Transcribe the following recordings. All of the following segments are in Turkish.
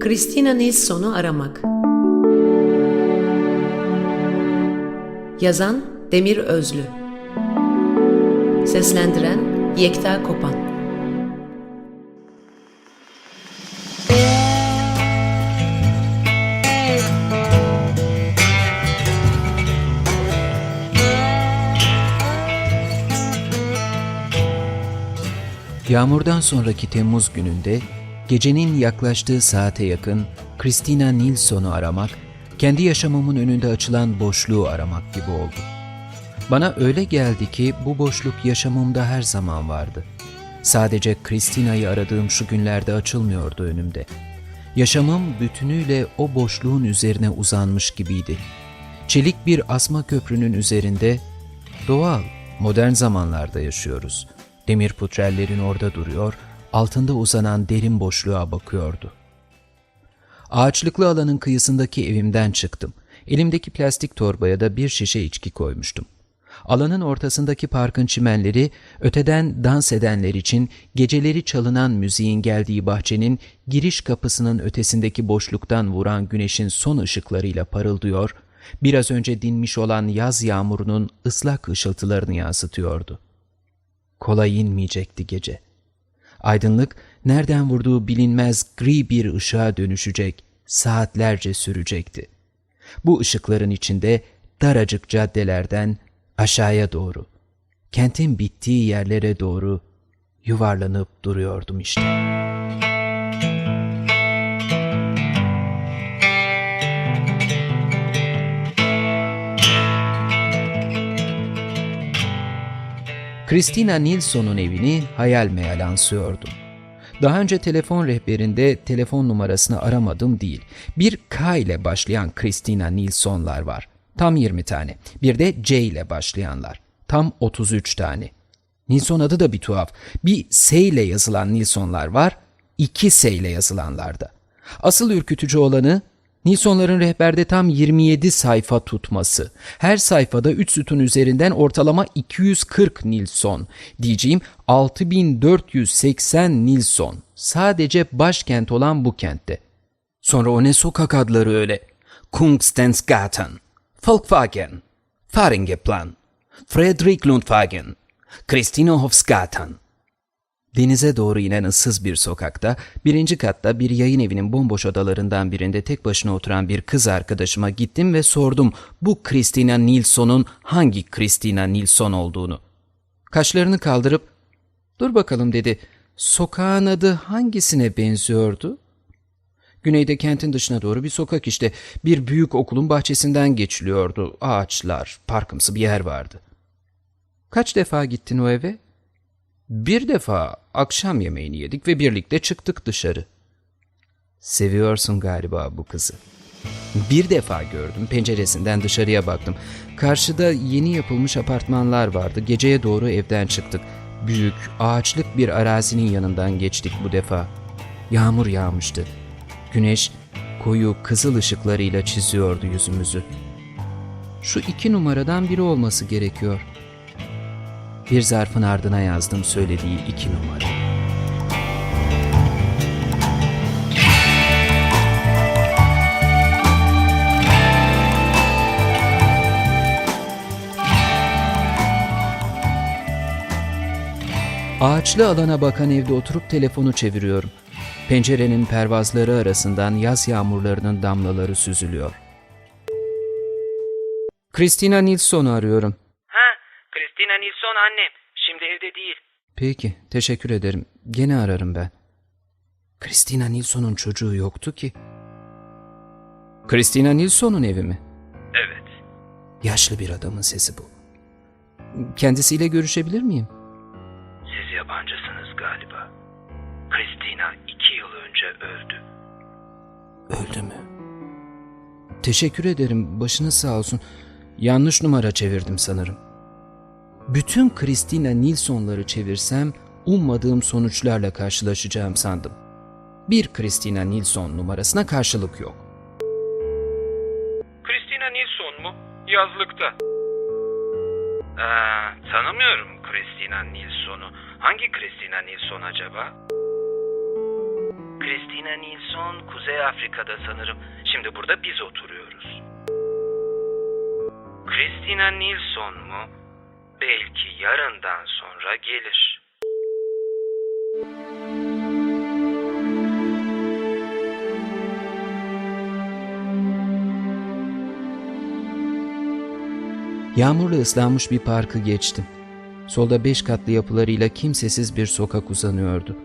Christina Nilsson'u aramak. Yazan Demir Özlü. Seslendiren Yekta Kopan. Yağmurdan sonraki Temmuz gününde gecenin yaklaştığı saate yakın Christina Nilsson'u aramak, kendi yaşamımın önünde açılan boşluğu aramak gibi oldu. Bana öyle geldi ki bu boşluk yaşamımda her zaman vardı. Sadece Christina'yı aradığım şu günlerde açılmıyordu önümde. Yaşamım bütünüyle o boşluğun üzerine uzanmış gibiydi. Çelik bir asma köprünün üzerinde doğal, modern zamanlarda yaşıyoruz. Demir putrellerin orada duruyor, altında uzanan derin boşluğa bakıyordu. Ağaçlıklı alanın kıyısındaki evimden çıktım. Elimdeki plastik torbaya da bir şişe içki koymuştum. Alanın ortasındaki parkın çimenleri, öteden dans edenler için geceleri çalınan müziğin geldiği bahçenin giriş kapısının ötesindeki boşluktan vuran güneşin son ışıklarıyla parıldıyor, biraz önce dinmiş olan yaz yağmurunun ıslak ışıltılarını yansıtıyordu. Kolay inmeyecekti gece. Aydınlık, nereden vurduğu bilinmez gri bir ışığa dönüşecek, saatlerce sürecekti. Bu ışıkların içinde daracık caddelerden aşağıya doğru, kentin bittiği yerlere doğru yuvarlanıp duruyordum işte. Christina Nilsson'un evini hayal meyal ansıyordum. Daha önce telefon rehberinde telefon numarasını aramadım değil. Bir K ile başlayan Christina Nilsson'lar var. Tam 20 tane. Bir de C ile başlayanlar. Tam 33 tane. Nilsson adı da bir tuhaf. Bir S ile yazılan Nilsson'lar var, iki S ile yazılanlar da. Asıl ürkütücü olanı Nilsson'ların rehberde tam 27 sayfa tutması. Her sayfada 3 sütun üzerinden ortalama 240 Nilsson. Diyeceğim 6480 Nilsson. Sadece başkent olan bu kentte. Sonra o ne sokak adları öyle? Kungstensgatan, Volkswagen, Faringeplan, Fredriklundwagen, Christinehofsgatan. Denize doğru inen ıssız bir sokakta, birinci katta bir yayın evinin bomboş odalarından birinde tek başına oturan bir kız arkadaşıma gittim ve sordum bu Christina Nilsson'un hangi Christina Nilsson olduğunu. Kaşlarını kaldırıp, dur bakalım dedi, sokağın adı hangisine benziyordu? Güneyde kentin dışına doğru bir sokak işte, bir büyük okulun bahçesinden geçiliyordu, ağaçlar, parkımsı bir yer vardı. Kaç defa gittin o eve? Bir defa akşam yemeğini yedik ve birlikte çıktık dışarı. Seviyorsun galiba bu kızı. Bir defa gördüm, penceresinden dışarıya baktım. Karşıda yeni yapılmış apartmanlar vardı. Geceye doğru evden çıktık. Büyük, ağaçlık bir arazinin yanından geçtik bu defa. Yağmur yağmıştı. Güneş koyu kızıl ışıklarıyla çiziyordu yüzümüzü. Şu iki numaradan biri olması gerekiyor. Bir zarfın ardına yazdım söylediği iki numara. Ağaçlı alana bakan evde oturup telefonu çeviriyorum. Pencerenin pervazları arasından yaz yağmurlarının damlaları süzülüyor. Christina Nilsson'u arıyorum. Nilsson annem. Şimdi evde değil. Peki, teşekkür ederim. Gene ararım ben. Christina Nilsson'un çocuğu yoktu ki. Christina Nilsson'un evi mi? Evet. Yaşlı bir adamın sesi bu. Kendisiyle görüşebilir miyim? Siz yabancısınız galiba. Christina iki yıl önce öldü. Öldü mü? Teşekkür ederim. Başınız sağ olsun. Yanlış numara çevirdim sanırım. Bütün Christina Nilsson'ları çevirsem ummadığım sonuçlarla karşılaşacağım sandım. Bir Christina Nilsson numarasına karşılık yok. Christina Nilsson mu? Yazlıkta. Ee, tanımıyorum Christina Nilsson'u. Hangi Christina Nilsson acaba? Christina Nilsson Kuzey Afrika'da sanırım. Şimdi burada biz oturuyoruz. Christina Nilsson mu? Belki yarından sonra gelir. Yağmurla ıslanmış bir parkı geçtim. Solda beş katlı yapılarıyla kimsesiz bir sokak uzanıyordu.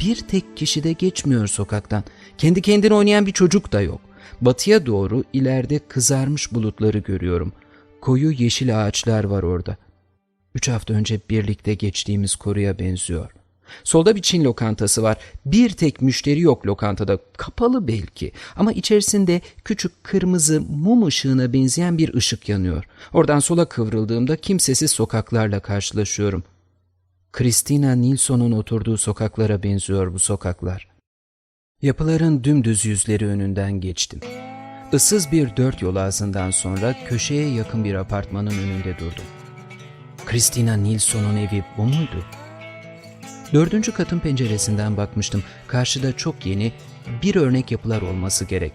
Bir tek kişi de geçmiyor sokaktan. Kendi kendine oynayan bir çocuk da yok. Batıya doğru ileride kızarmış bulutları görüyorum. Koyu yeşil ağaçlar var orada. Üç hafta önce birlikte geçtiğimiz koruya benziyor. Solda bir Çin lokantası var. Bir tek müşteri yok lokantada. Kapalı belki ama içerisinde küçük kırmızı mum ışığına benzeyen bir ışık yanıyor. Oradan sola kıvrıldığımda kimsesiz sokaklarla karşılaşıyorum. Christina Nilsson'un oturduğu sokaklara benziyor bu sokaklar. Yapıların dümdüz yüzleri önünden geçtim. Issız bir dört yol ağzından sonra köşeye yakın bir apartmanın önünde durdum. Christina Nilsson'un evi bu muydu? Dördüncü katın penceresinden bakmıştım. Karşıda çok yeni bir örnek yapılar olması gerek.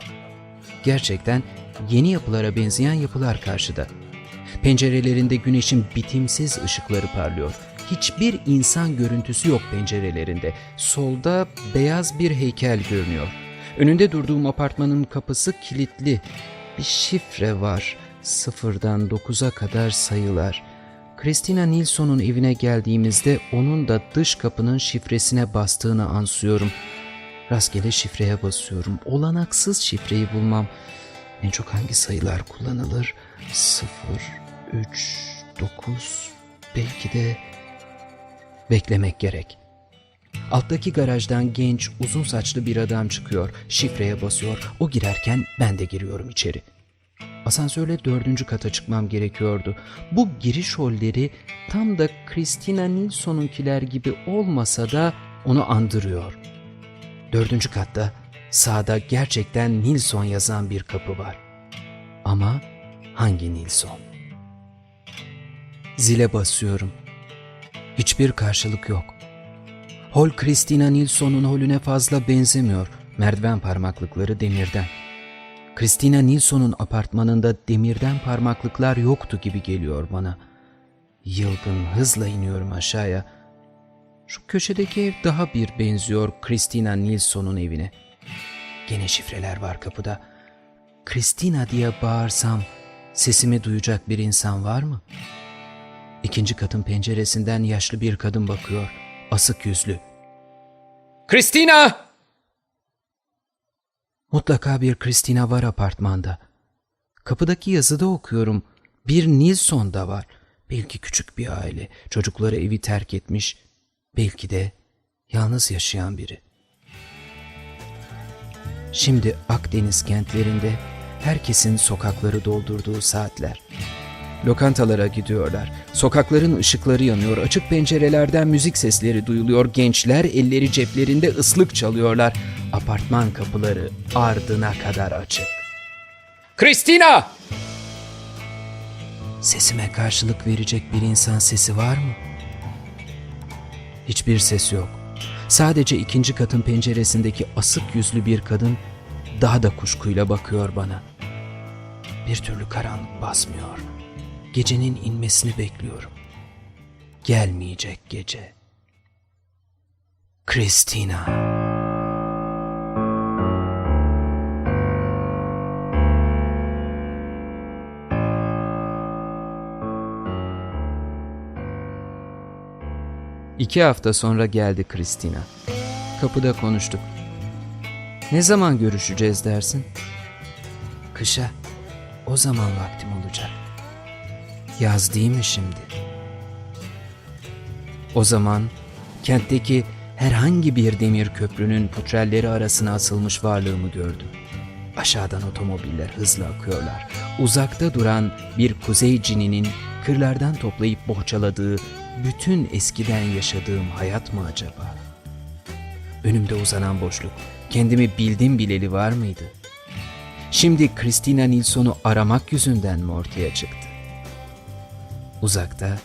Gerçekten yeni yapılara benzeyen yapılar karşıda. Pencerelerinde güneşin bitimsiz ışıkları parlıyor. Hiçbir insan görüntüsü yok pencerelerinde. Solda beyaz bir heykel görünüyor. Önünde durduğum apartmanın kapısı kilitli. Bir şifre var. Sıfırdan dokuza kadar sayılar. Christina Nilsson'un evine geldiğimizde onun da dış kapının şifresine bastığını ansıyorum. Rastgele şifreye basıyorum. Olanaksız şifreyi bulmam. En çok hangi sayılar kullanılır? 0, 3, 9, belki de beklemek gerek. Alttaki garajdan genç, uzun saçlı bir adam çıkıyor. Şifreye basıyor. O girerken ben de giriyorum içeri. Asansörle dördüncü kata çıkmam gerekiyordu. Bu giriş holleri tam da Christina Nilsson'unkiler gibi olmasa da onu andırıyor. Dördüncü katta sağda gerçekten Nilsson yazan bir kapı var. Ama hangi Nilsson? Zile basıyorum. Hiçbir karşılık yok. Hol Christina Nilsson'un holüne fazla benzemiyor. Merdiven parmaklıkları demirden. Christina Nilsson'un apartmanında demirden parmaklıklar yoktu gibi geliyor bana. Yılgın hızla iniyorum aşağıya. Şu köşedeki ev daha bir benziyor Christina Nilsson'un evine. Gene şifreler var kapıda. Christina diye bağırsam sesimi duyacak bir insan var mı? İkinci katın penceresinden yaşlı bir kadın bakıyor. Asık yüzlü. Christina! Mutlaka bir Christina var apartmanda. Kapıdaki yazıda okuyorum. Bir Nilsson da var. Belki küçük bir aile. Çocukları evi terk etmiş. Belki de yalnız yaşayan biri. Şimdi Akdeniz kentlerinde herkesin sokakları doldurduğu saatler. Lokantalara gidiyorlar. Sokakların ışıkları yanıyor. Açık pencerelerden müzik sesleri duyuluyor. Gençler elleri ceplerinde ıslık çalıyorlar. Apartman kapıları ardına kadar açık. Christina! Sesime karşılık verecek bir insan sesi var mı? Hiçbir ses yok. Sadece ikinci katın penceresindeki asık yüzlü bir kadın daha da kuşkuyla bakıyor bana. Bir türlü karanlık basmıyor. Gecenin inmesini bekliyorum. Gelmeyecek gece. Christina. İki hafta sonra geldi Christina. Kapıda konuştuk. Ne zaman görüşeceğiz dersin? Kışa. O zaman vaktim olacak. Yaz değil mi şimdi? O zaman kentteki herhangi bir demir köprünün putrelleri arasına asılmış varlığımı gördüm. Aşağıdan otomobiller hızla akıyorlar. Uzakta duran bir kuzey cininin kırlardan toplayıp bohçaladığı bütün eskiden yaşadığım hayat mı acaba? Önümde uzanan boşluk kendimi bildim bileli var mıydı? Şimdi Christina Nilsson'u aramak yüzünden mi ortaya çıktı? Uzakta,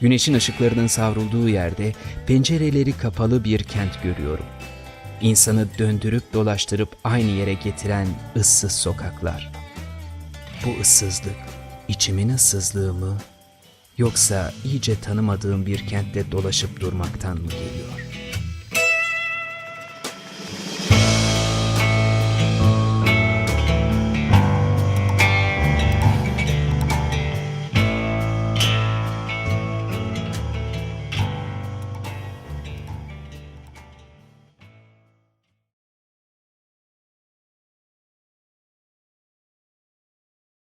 güneşin ışıklarının savrulduğu yerde pencereleri kapalı bir kent görüyorum. İnsanı döndürüp dolaştırıp aynı yere getiren ıssız sokaklar. Bu ıssızlık içimin ıssızlığı mı yoksa iyice tanımadığım bir kentte dolaşıp durmaktan mı geliyor?